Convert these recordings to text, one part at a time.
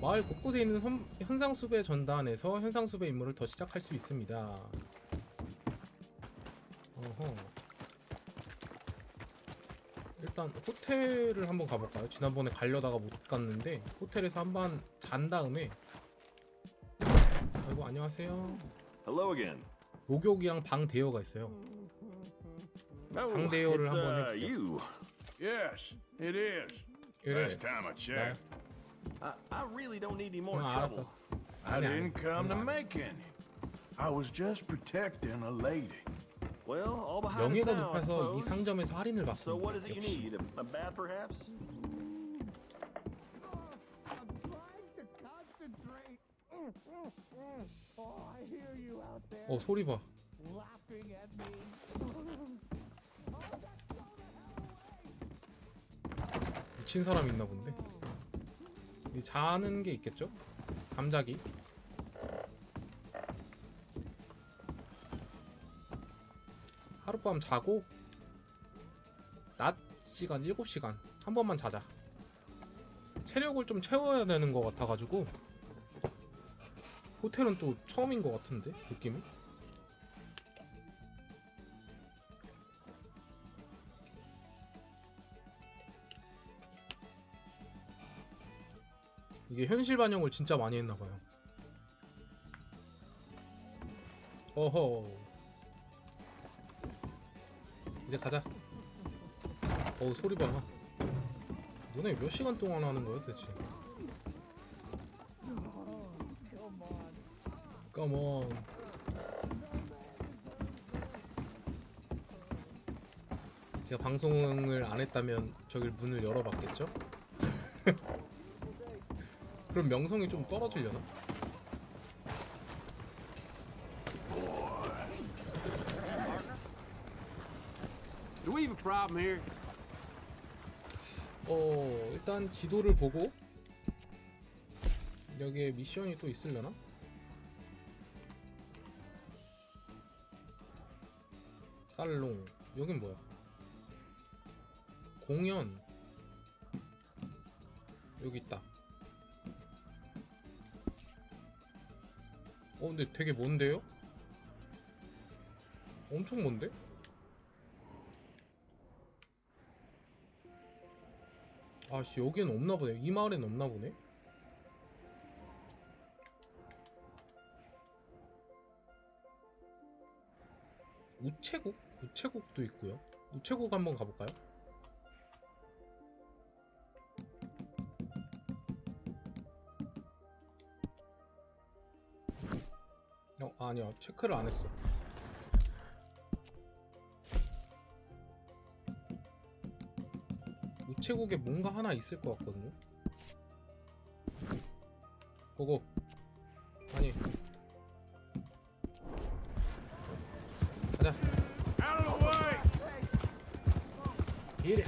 마을 곳곳에 있는 선- 현상수배 전단에서 현상수배 임무를 더 시작할 수 있습니다. 어허. 일단 호텔을 한번 가볼까요? 지난번에 가려다가 못 갔는데 호텔에서 한번 잔 다음에 아이고 안녕하세요. Hello again. 목욕이랑 방 대여가 있어요. Oh, 방대요를 it's 한번 uh, 해볼게요. Yes, it is. 그래. Last time I checked, I, I really don't need any more 어, trouble. 알았어. I didn't come to make any. I was just protecting a lady. Well, all behind us 명예가 now, I 높아서 이 suppose. 상점에서 할인을 So what is 받습니다. it you 역시. need? A, a bath, perhaps? I'm trying to concentrate. Oh, I hear you out there 어 소리 봐. laughing at me. Oh. 미친 사람 있나 본데. 이 자는 게 있겠죠? 잠자기. 하룻밤 자고 낮 시간 7시간 한 번만 자자. 체력을 좀 채워야 되는 것 같아가지고 호텔은 또 처음인 것 같은데 느낌이? 이게 현실 반영을 진짜 많이 했나봐요. 어허. 이제 가자. 어우, 소리 봐. 너네 몇 시간 동안 하는 거야, 대체? 까먼. 제가 방송을 안 했다면 저길 문을 열어봤겠죠? 그럼 명성이 좀 떨어지려나? Do we have a problem here? 어 일단 지도를 보고 여기에 미션이 또 있으려나? 살롱 여긴 뭐야? 공연 여기 있다 어 근데 되게 먼데요? 엄청 먼데? 아씨 여기는 없나 보네 이 마을엔 없나 보네 우체국? 우체국도 있고요 우체국 한번 가볼까요? 아니야 체크를 안 했어 우체국에 뭔가 하나 있을 것 같거든요. 고고. 아니. 가자. 이래.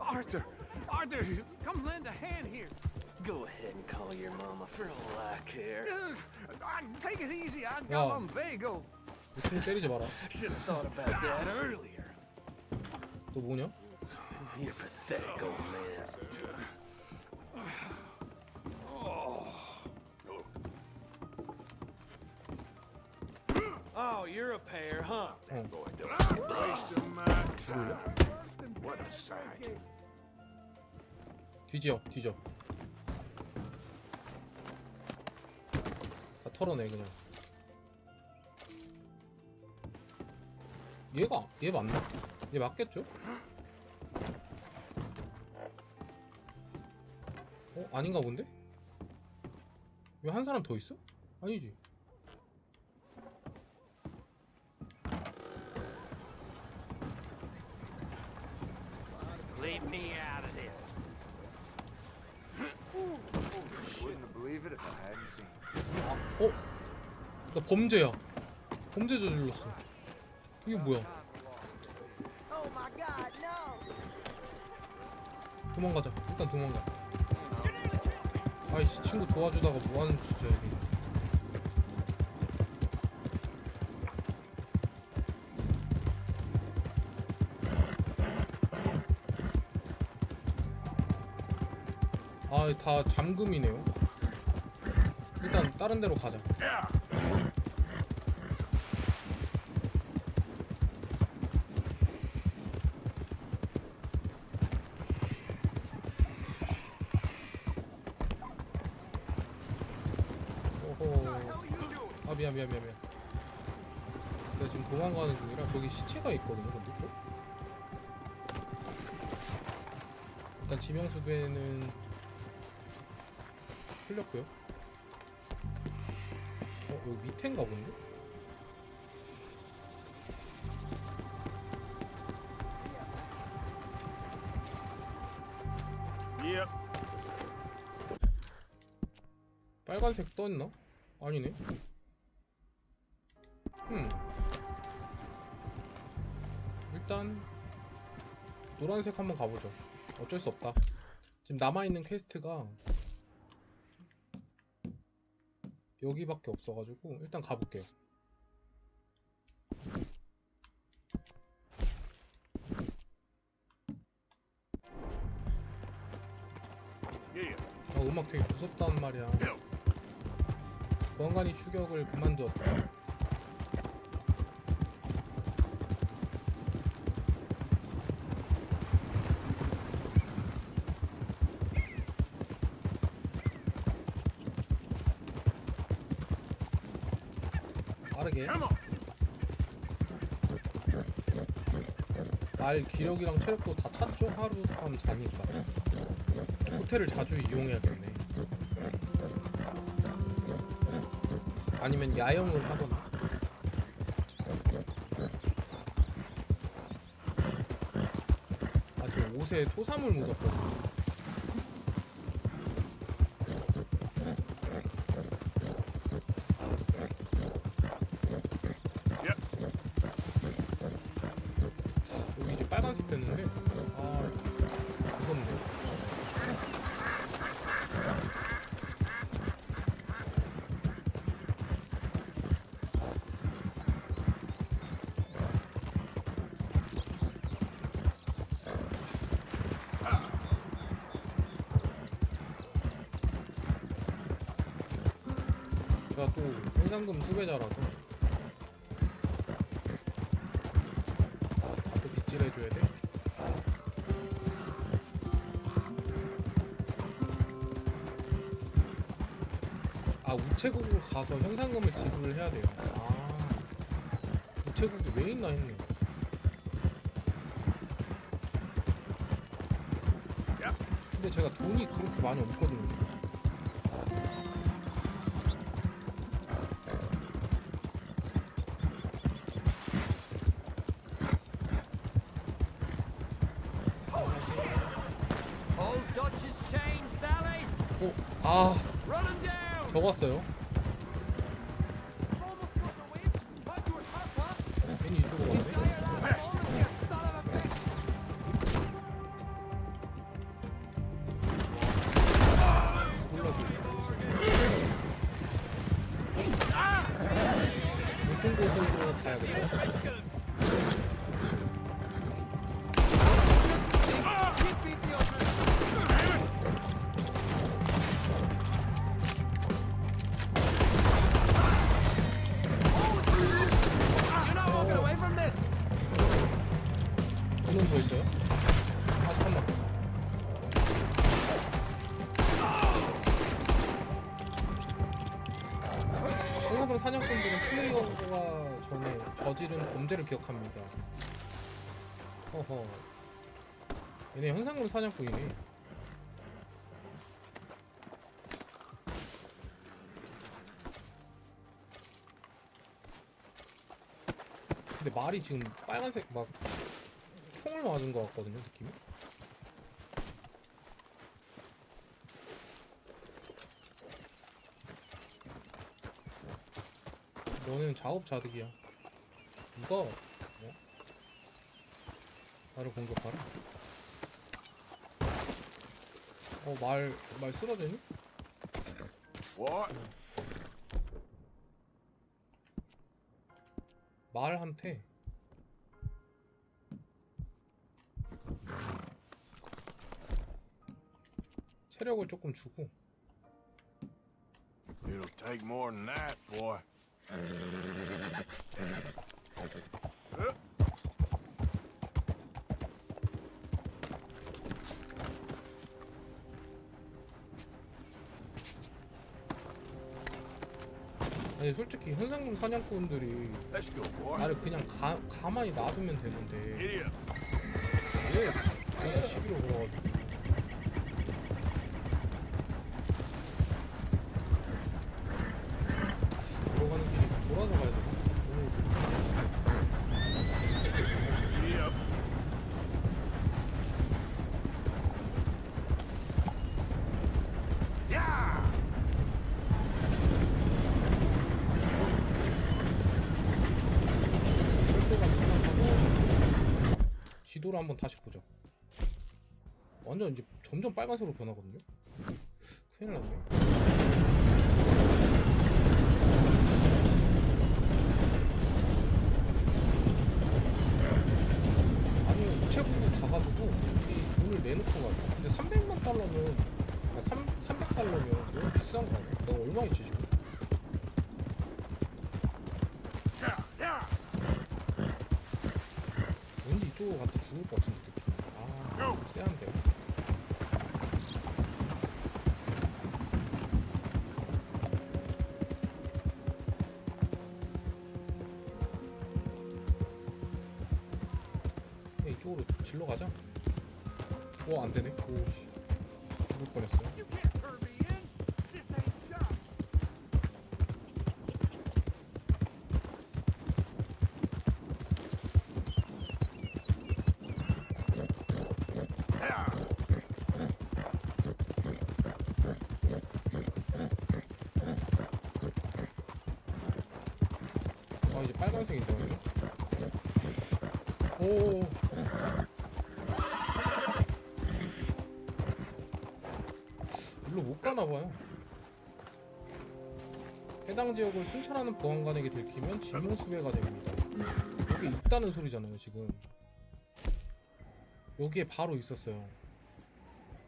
Arthur, Arthur, come lend a hand here. Go ahead and call your mama for all I care. Uh, I- take it easy. I got Yeah. lumbago. 우총 때리지 마라. Should have thought about that earlier. 또 뭐냐? You pathetic old man. Oh, you're a pair, huh? 어. Wasting my time. What a sight. 뒤져, 뒤져. 털어내 그냥. 얘가 얘 맞나? 얘 맞겠죠? 어 아닌가 본데? 왜 한 사람 더 있어? 아니지. Leave me out of 어? 나 범죄야. 범죄 저질렀어. 이게 뭐야? 도망가자. 일단 도망가. 아이씨 친구 도와주다가 뭐하는 짓이야 여기. 아 다 잠금이네요. 다른 데로 가자. 오호. 아 미안 미안 미안 미안. 내가 지금 도망가는 중이라 저기 시체가 있거든요 근데 또? 일단 지명수배는 풀렸고요. 어 여기 밑에인가 본데? Yep. 빨간색 떴나? 아니네 음 일단 노란색 한번 가보죠 어쩔 수 없다 지금 남아있는 퀘스트가 여기밖에 없어가지고 일단 가볼게요. 아 음악 되게 무섭단 말이야. 보안관이 추격을 그만두었다 Come on. 말 기력이랑 체력도 다 찼죠? 하룻밤 자니까 호텔을 자주 이용해야겠네 아니면 야영을 하거나 아 지금 옷에 토사물 묻었거든요 140 됐는데? 아 무섭네. 제가 또 생산금 수배자라서. 해줘야 돼? 아 우체국으로 가서 현상금을 지불을 해야 돼요. 아 우체국이 왜 있나 했네. 근데 제가 돈이 그렇게 많이 없거든요 적었어요 두놈 더 있어요? 아 잠깐만 홍사동 사냥꾼들은 플레이어가 전에 저지른 범죄를 기억합니다. 허허. 얘네 현상금 사냥꾼이네. 근데 말이 지금 빨간색 막 총을 맞은 것 같거든요 느낌이 너는 자업자득이야 누가 어? 나를 공격하라 어 말 말 쓰러지니? What? 말한테 체력을 조금 주고 It'll take more than that, boy. 아니 솔직히 현상금 사냥꾼들이 Let's go, boy. 나를 그냥 가, 가만히 놔두면 되는데 Giddy up. 왜 내가 시비로 걸어가지고 지도를 한번 다시 보자. 완전 이제 점점 빨간색으로 변하거든요. 큰일 났네. 아니 우체국으로 가가지고 이 돈을 내놓고 가요. 근데 300만 달러면 아, 3, 300달러면 너무 비싼 거 아니야? 너 얼마였지 지 이쪽으로 갔다 죽을 것 같은 느낌. 아, 좀 쎄한데. 그냥 이쪽으로 질러 가자. 오, 안 되네. 오, 씨. 오. 일로 못 가나 봐요. 해당 지역을 순찰하는 보안관에게 들키면 지문 수배가 됩니다. 여기 있다는 소리잖아요, 지금. 여기에 바로 있었어요.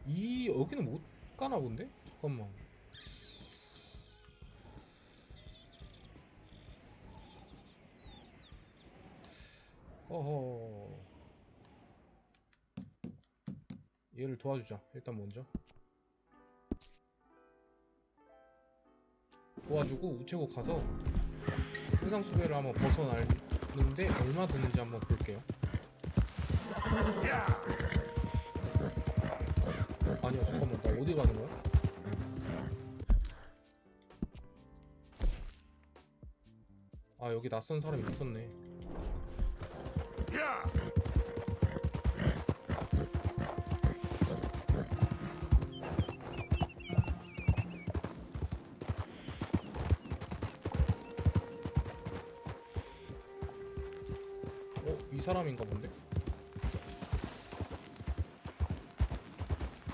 이 여기는 못 가나 본데? 잠깐만. 어허. 얘를 도와주자. 일단 먼저. 도와주고 우체국 가서 해상 수배를 한번 벗어나는데 얼마 드는지 한번 볼게요. 아니야 잠깐만 나 어디 가는 거야? 아 여기 낯선 사람이 있었네. 어? 이 사람인가 본데?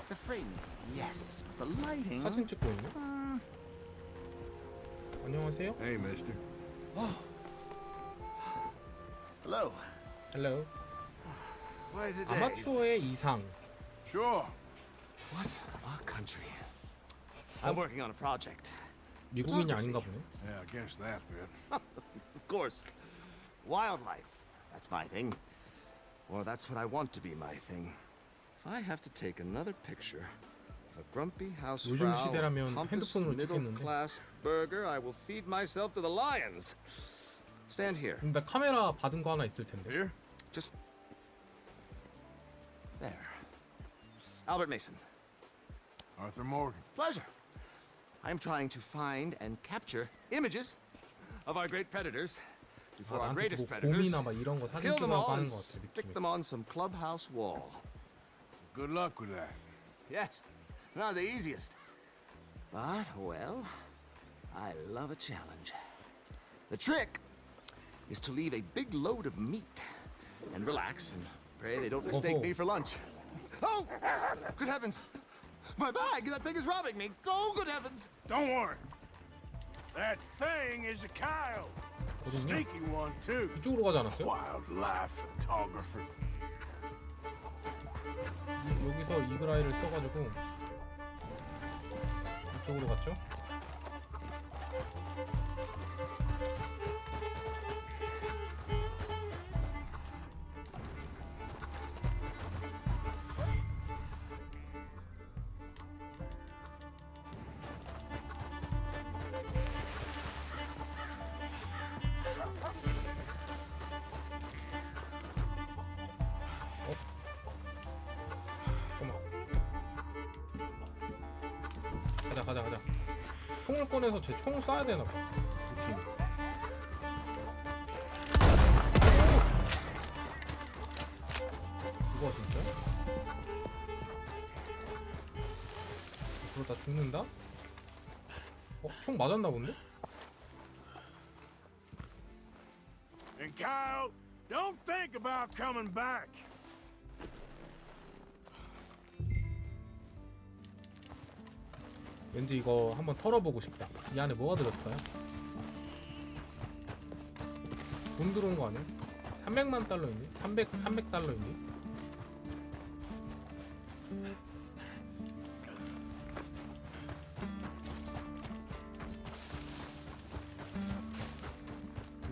The framing, yes, the lighting. 사진 찍고 있네? Uh, 안녕하세요? Hey, mister. hello. 헬로 Why today? 아마추어의 이상 Sure. What a country. I'm working on a project. 미국인이 아닌가 보네 Yeah, I guess that bit. Of course. Wildlife. That's my thing. Or that's what I want to be my thing. If I have to take another picture of a grumpy house 요즘 시대라면 핸드폰으로 middle 찍겠는데. class burger, I will feed myself to the lions. Stand here. 근데 카메라 받은 거 하나 있을 텐데 Here? Just... There. Albert Mason. Arthur Morgan. Pleasure. I am trying to find and capture images of our great predators before 아, our greatest predators. Kill them all and stick them on some clubhouse wall. Good luck with that. Yes, not the easiest. But, well, I love a challenge. The trick is to leave a big load of meat and relax and pray they don't mistake Oh. me for lunch. Oh! Good heavens! My bag! That thing is robbing me! Oh, good heavens! Don't worry. That thing is a coyote. 어딨냐? Sneaky one, too. 이쪽으로 가지 않았어요? Wildlife photographer. 이- 여기서 이그라이를 써가지고 이쪽으로 갔죠? 총을 꺼내서 제 총을 쏴야 되나 봐. 느낌. 죽어 진짜? 그러다 죽는다? 어? 총 맞았나 본데? And Kyle, don't think about coming back. 왠지 이거 한번 털어보고 싶다. 이 안에 뭐가 들었을까요? 돈 들어온 거 아니야? 300만 달러 있니? 300, 300 달러 있니?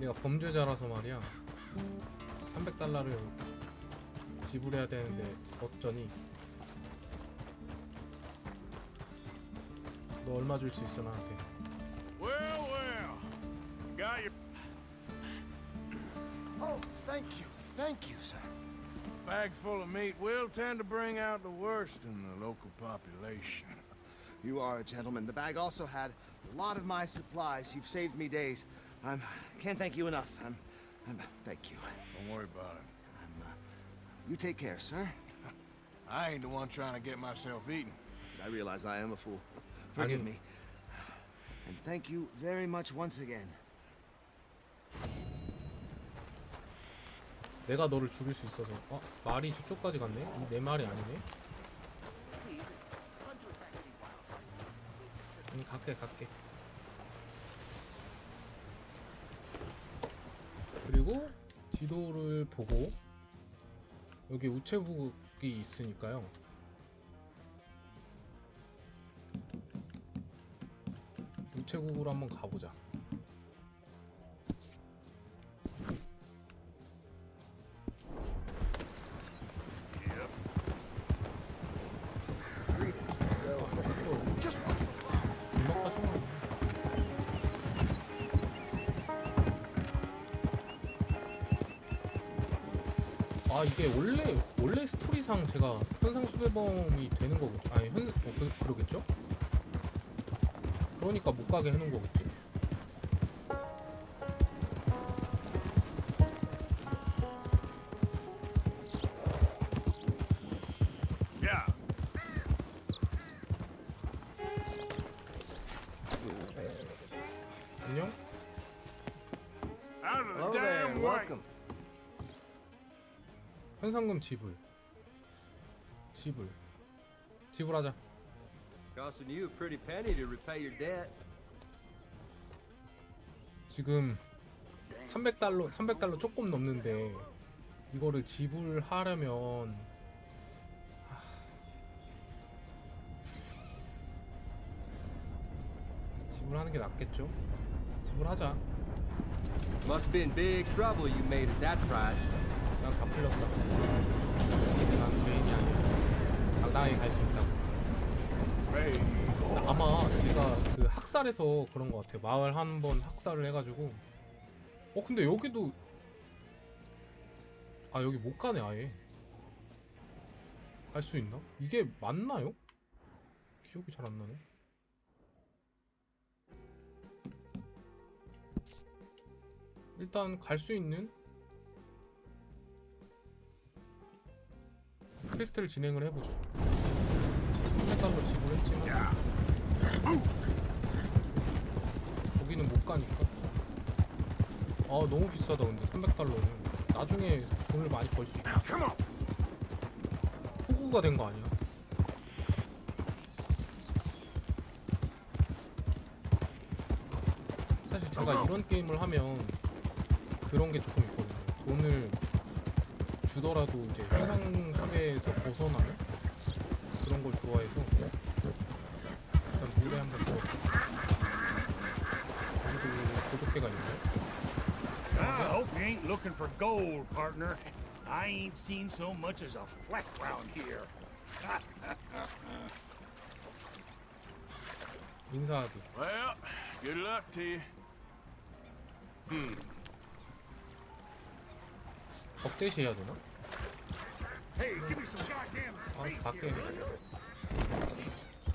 내가 범죄자라서 말이야. 300달러를 지불해야 되는데 어쩌니? 너 얼마 줄 수 있어 나한테? Well, well. Got your Oh, thank you. Thank you, sir. Bag full of meat will tend to bring out the worst in the local population. You are a gentleman. The bag also had a lot of my supplies. You've saved me days. I'm can't thank you enough. I'm, I'm thank you. Don't worry about it. I'm, uh, you take care, sir. I ain't the one trying to get myself eaten. 'cause I realize I am a fool. Forgive 아니. me. And thank you very much once again. 내가 너를 죽일 수 있어서 어? 말이 저쪽까지 갔네? 이내 말이 아니네? 아니 갈게 갈게 그리고 지도를 보고 여기 우체국이 있으니까요 우체국으로 한번 가보자. 아 이게 원래 원래 스토리상 제가 현상 수배범이 되는 거겠죠? 아니 현 어, 그, 그러겠죠? 그러니까 못 가게 해놓은 거겠지. 안녕? Out of the Hello there, damn way. welcome. 현상금 지불. 지불. 지불하자. Costing you a pretty penny to repay your debt. 지금 300달러 300달러 조금 넘는데 이거를 지불하려면 하... 지불하는 게 낫겠죠? 지불하자. Must be in big trouble you made at that price. 난다 풀렸다. 난 죄인이 아니야. 당당하게 갈수 있다고. 아마 얘가 그 학살해서 그런 것 같아요. 마을 한 번 학살을 해가지고. 어 근데 여기도 아 여기 못 가네 아예. 갈 수 있나? 이게 맞나요? 기억이 잘 안 나네. 일단 갈 수 있는 퀘스트를 진행을 해보죠. 300달러 지불했지만 거기는 못 가니까. 아 너무 비싸다 근데. 300달러는. 나중에 돈을 많이 벌 수 있어. 호구가 된 거 아니야? 사실 제가 이런 게임을 하면 그런 게 조금 있거든요. 돈을 주더라도 이제 현상 사회에서 벗어나는 그런 걸 좋아해서 일단 물에 한번 더. 여기도 도둑개가 있네. I hope you ain't looking for gold, partner. I ain't seen so much as a fleck round here. 인사하기. Well, good luck to you. 덕대시 해야 되나? Hey, give me some goddamn 아, space 밖에. here.